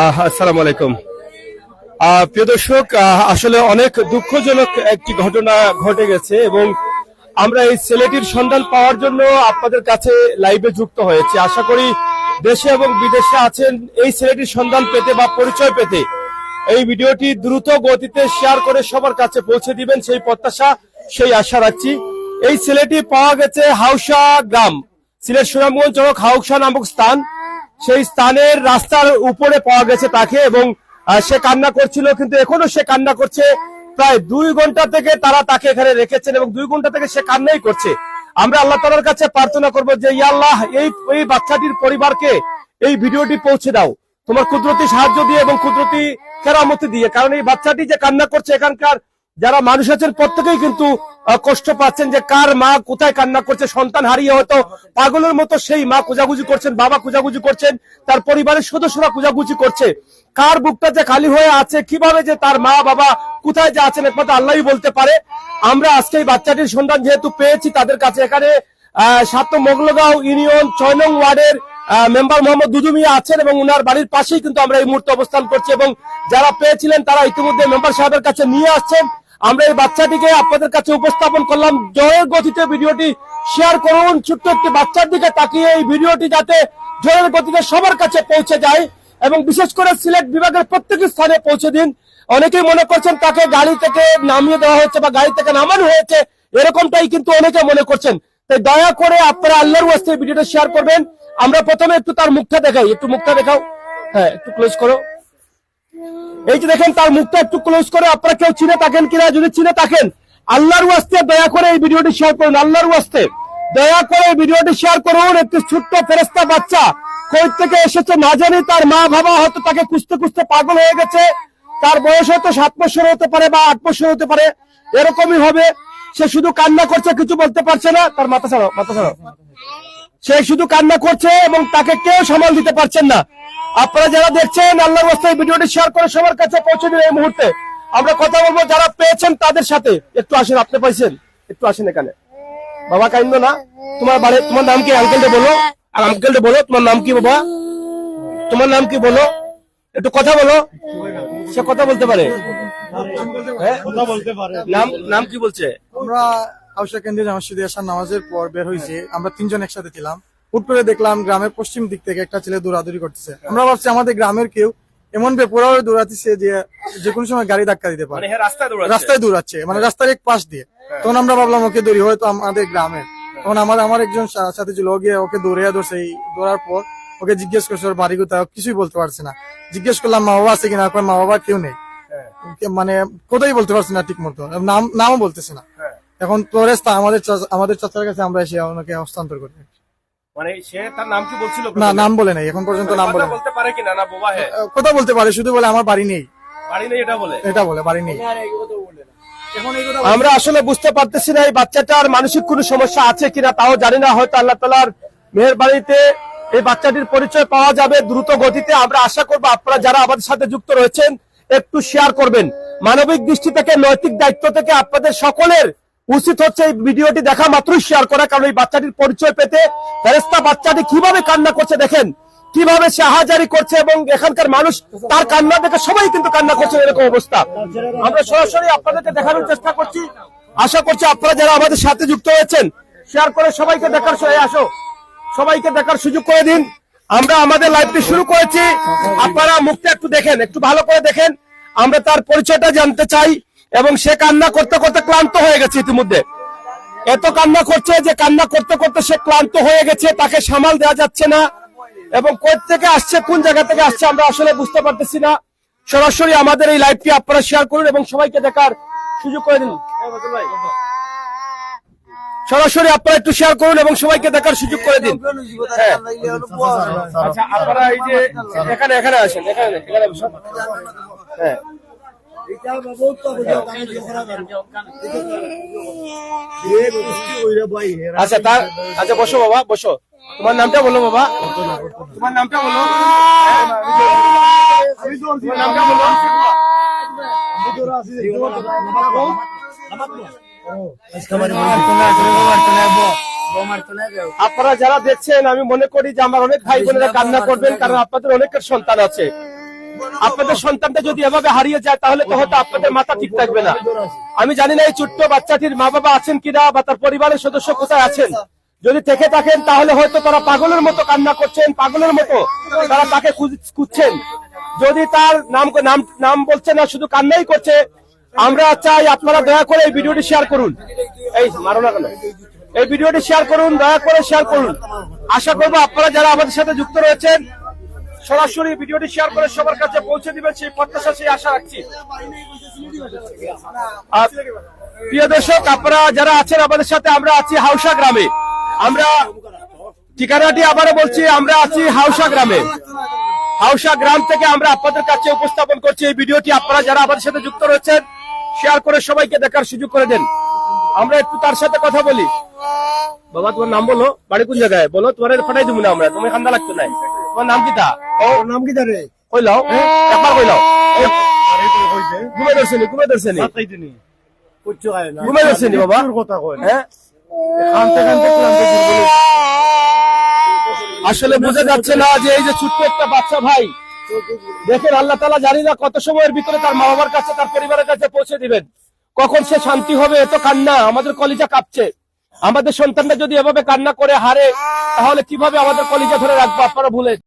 আসসালামু আলাইকুম। প্রিয় দর্শক আসলে অনেক দুঃখজনক একটি ঘটনা ঘটে গেছে এবং আমরা এই ছেলেটির সন্ধান পাওয়ার জন্য আপনাদের কাছে লাইভে যুক্ত হয়েছি। আশা করি দেশে এবং বিদেশে আছেন এই ছেলেটির সন্ধান পেতে বা পরিচয় পেতে এই ভিডিওটি দ্রুত গতিতে শেয়ার করে সবার কাছে পৌঁছে দিবেন সেই প্রত্যাশা, সেই আশা রাখছি। এই ছেলেটি পাওয়া গেছে হাউসা গ্রাম, সিলেট সুনামগঞ্জ হাউসা নামক স্থান। সেই স্থানের রাস্তার উপরে পাওয়া গেছে তাকে এবং সে কান্না করছিল, কিন্তু এখনও সে কান্না করছে। প্রায় দুই ঘণ্টা থেকে তারা তাকে এখানে রেখেছেন এবং দুই ঘণ্টা থেকে সে কান্নাই করছে। আমরা আল্লাহ তালার কাছে প্রার্থনা করব যে ইয়া আল্লাহ, এই এই বাচ্চাটির পরিবারকে এই ভিডিওটি পৌঁছে দাও। তোমার কুদরতি সাহায্য দিয়ে এবং কুদরতি কেরামতি দিয়ে। কারণ এই বাচ্চাটি যে কান্না করছে এখানকার যারা মানুষ আছেন প্রত্যেকেই কিন্তু কষ্ট পাচ্ছেন যে কার মা কোথায় কান্না করছে সন্তান হারিয়ে হয়তো পাগলের মতো সেই মা কুজাগুজি করছেন বাবা কুজাগুজি করছেন তার পরিবারের সদস্যরা কুজাগুজি করছে। কার বুকটা যে খালি হয়ে আছে কীভাবে যে তার মা বাবা কোথায় যে আছেন একমাত্র আল্লাহই বলতে পারে। আমরা আজকে এই বাচ্চাটির সন্ধান যেহেতু পেয়েছি তাদের কাছে এখানে আহ, সাত মোগলগাঁও ইউনিয়ন ছয় নং ওয়ার্ডের মেম্বার মোহাম্মদ দুদু মিয়া আছেন এবং উনার বাড়ির পাশেই কিন্তু আমরা এই মুহূর্তে অবস্থান করছি এবং যারা পেয়েছিলেন তারা ইতিমধ্যে মেম্বার সাহেবের কাছে নিয়ে আসছেন। আমরা এই বাচ্চাটিকে আপনাদের কাছে উপস্থাপন করলাম। জয়ের গতিতে ভিডিওটি শেয়ার করুন। ছোট্ট একটি বাচ্চার দিকে তাকিয়ে এই ভিডিওটি যাতে জয়ের গতিতে সবার কাছে পৌঁছে যায় এবং বিশেষ করে সিলেট বিভাগের প্রত্যেক স্থানে পৌঁছে দিন। অনেকেই মনে করছেন তাকে গাড়ি থেকে নামিয়ে দেওয়া হয়েছে বা গাড়ি থেকে নামানো হয়েছে, এরকমটাই কিন্তু অনেকে মনে করছেন। তাই দয়া করে আপনারা আল্লাহর ওয়াস্তে ভিডিওটা শেয়ার করবেন। আমরা প্রথমে একটু তার মুখটা দেখাই। একটু মুখটা দেখাও। হ্যাঁ একটু ক্লোজ করো। এই যে দেখেন, তার মুখটা একটু ক্লোজ করে আপনারা কেউ চিনে থাকেন কিনা? যদি চিনে থাকেন, আল্লাহর ওয়াস্তে দয়া করে এই ভিডিওটি শেয়ার করুন। আল্লাহর ওয়াস্তে দয়া করে এই ভিডিওটি শেয়ার করুন। একটি ছোট্ট ফেরেস্তা বাচ্চা কই থেকে এসেছে না জানি, তার মা বাবা হয়তো তাকে খুঁজতে খুঁজতে পাগল হয়ে গেছে। তার বয়স হয়তো সাত বছর হতে পারে বা আট বছর হতে পারে। এরকমই হবে। সে শুধু কান্না করছে, কিছু বলতে পারছে না। তার মাথা ছাড়াও মাথা ছাড়াও। সে শুধু কান্না করছে এবং তাকে কেউ সামাল দিতে পারছেন না। আপনারা যারা দেখছেন আল্লাহ রাস্তায় ভিডিওটি শেয়ার করে সবার কাছে পৌঁছে দিন এই মুহূর্তে। আমরা কথা বলব, যারা পেয়েছেন তাদের সাথে। একটু আসেন, আপনি পাইছেন? একটু আসেন এখানে। বাবা কাইন্দ না? তোমার বাড়ি, তোমার নাম কি? আঙ্কেলটা বলো। আর আঙ্কেলটা বলো, তোমার নাম কি বাবা? তোমার নাম কি বলো? একটু কথা বলো। সে কথা বলতে পারে। হ্যাঁ? নাম নাম কি বলছে? আমরা নামাজের পর বের হয়েছি। আমরা তিনজন একসাথে ছিলাম। হুট করে দেখলাম গ্রামের পশ্চিম দিক থেকে একটা ছেলে দৌড়াদৌড়ি করতেছে। আমরা ভাবছি আমাদের গ্রামের কেউ এমন বেপরা হয়ে দৌড়াতেছে যে যে কোনো সময় গাড়ি ধাক্কা দিতে পারে। মানে হ্যাঁ রাস্তায় দৌড়াচ্ছে। রাস্তায় দৌড়াচ্ছে মানে রাস্তার এক পাশ দিয়ে। তখন আমরা ভাবলাম ওকে দৌড়ি হয়তো আমাদের গ্রামের। তখন আমার আমার একজন সাথে ছিল গিয়ে ওকে দৌড়িয়ে ধরছে এই দৌড়ার পর। ওকে জিজ্ঞেস করছে ওর বাড়ি কোথায়? কিছুই বলতে পারছে না। জিজ্ঞেস করলাম মা বাবা আছে কিনা? এখন মা বাবা কেউ নেই। মানে কোথায় বলতে পারছে না ঠিক মতো। নাম নামও বলতেছে না। এখন পরে তা আমাদের আমাদের চাচার কাছে আমরা এসে ওনাকে হস্তান্তর করি। মানে সে তার নাম কি বলছিল না নাম বলে নাই এখন পর্যন্ত নাম বলে বলতে পারে কিনা না? বাবা হ্যাঁ কথা বলতে পারে শুধু বলে আমার বাড়ি নেই। বাড়ি নেই এটা বলে? এটা বলে বাড়ি নেই। আমরা আসলে বুঝতে পারতেছি না এই বাচ্চাটার মানসিক কোনো সমস্যা আছে কিনা তাও জানি না হয়তো আল্লাহ তালার মেহরবাড়িতে এই বাচ্চাটির পরিচয় পাওয়া যাবে দ্রুত গতিতে। আমরা আশা করব আপনারা যারা আমাদের সাথে যুক্ত রয়েছেন একটু শেয়ার করবেন। মানবিক দৃষ্টি থেকে নৈতিক দায়িত্ব থেকে আপনাদের সকলের উচিত হচ্ছে এই ভিডিওটি দেখা মাত্রই শেয়ার করা, কারণ এই বাচ্চাটির পরিচয় পেতে ফেরেস্তা বাচ্চাটি কীভাবে কান্না করছে দেখেন, কীভাবে সে আহাজারি করছে এবং এখানকার মানুষ তার কান্না দেখে সবাই কিন্তু কান্না করছে, এরকম অবস্থা। আমরা সরাসরি আপনাদেরকে দেখানোর চেষ্টা করছি। আশা করছি আপনারা যারা আমাদের সাথে যুক্ত হয়েছেন শেয়ার করে সবাইকে দেখার আসো। সবাইকে দেখার সুযোগ করে দিন। আমরা আমাদের লাইভটি শুরু করেছি। আপনারা মুখটা একটু দেখেন, একটু ভালো করে দেখেন। আমরা তার পরিচয়টা জানতে চাই। এবং সে কান্না করতে করতে ক্লান্ত হয়ে গেছে ইতিমধ্যে। এত কান্না করছে যে কান্না করতে করতে সে ক্লান্ত হয়ে গেছে, তাকে সামাল দেওয়া যাচ্ছে না। এবং কোথ থেকে আসছে, কোন জায়গা থেকে আসছে আমরা আসলে বুঝতে পারতেছি না। সরাসরি আমাদের এই লাইভটি আপনারা শেয়ার করুন এবং সবাইকে দেখার সুযোগ করে দিন। সরাসরি আপনারা একটু শেয়ার করুন এবং সবাইকে দেখার সুযোগ করে দিন। হ্যাঁ। আচ্ছা আপনারা এই যে এখানে এখানে আসেন, এখানে হ্যাঁ। আচ্ছা তার আচ্ছা বসো বাবা বসো। তোমার নামটা বলো বাবা। তোমার নামটা বলো। তোমার নামটা বলো আপনারা যারা দেখছেন আমি মনে করি যে আমার অনেক ভাই বোনেরা কান্না করবেন কারণ আপনাদের অনেকের সন্তান আছে। আপনাদের সন্তানটা যদি এভাবে হারিয়ে যায় তাহলে তো হয়তো আপনাদের মাথা ঠিক থাকবে না। আমি জানি না এই ছোট্ট বাচ্চাটির মা বাবা আছেন কিনা বা তার পরিবারের সদস্য কোথায় আছেন। যদি থেকে থাকেন তাহলে হয়তো তারা পাগলের মতো কান্না করছেন পাগলের মতো তারা তাকে খুঁজছেন। যদি তার নাম নাম নাম বলছে না শুধু কান্নাই করছে আমরা চাই আপনারা দয়া করে এই ভিডিওটি শেয়ার করুন। এই মারো না কেন? এই ভিডিওটি শেয়ার করুন দয়া করে শেয়ার করুন। আশা করব আপনারা যারা আমাদের সাথে যুক্ত রয়েছেন সরাসরি ভিডিওটি শেয়ার করে সবার কাছে পৌঁছে দিবেন সেই প্রত্যাশা, সেই আশা রাখছি। প্রিয় দর্শক, আপনারা যারা আছেন আমাদের সাথে, আমরা আছি হাউসা গ্রামে। আমরা ঠিকানাটি আবারও বলছি, আমরা আছি হাউসা গ্রামে। হাউসা গ্রাম থেকে আমরা আপনাদের কাছে উপস্থাপন করছি এই ভিডিওটি। আপনারা যারা আমাদের সাথে যুক্ত রয়েছেন, শেয়ার করে সবাইকে দেখার সুযোগ করে দেন। আমরা একটু তার সাথে কথা বলি। বাবা তোমার নাম বলো বাড়ি কোন জায়গায়? বলো তোমার ফাটাই দিব না আমরা তুমি ঠান্ডা লাগতো না। তোমার নাম কি তা? নাম কি জানে কইলাও একবার কইলাও ঘুমে ধরছেনি ঘুমে ধরছেনি ঘুমে ধরছেনি বাবা? কথা কয় হ্যাঁ? আসলে বোঝা যাচ্ছে না যে এই যে ছোট্ট একটা বাচ্চা ভাই দেখেন আল্লাহ তালা জানি না কত সময়ের ভিতরে তার মা বাবার কাছে তার পরিবারের কাছে পৌঁছে দিবেন। কখন সে শান্তি হবে? এত কান্না। আমাদের কলিজা কাঁপছে। আমাদের সন্তানরা যদি এভাবে কান্না করে হারে, তাহলে কীভাবে আমাদের কলিজা ধরে রাখব? আপনারা ভুলে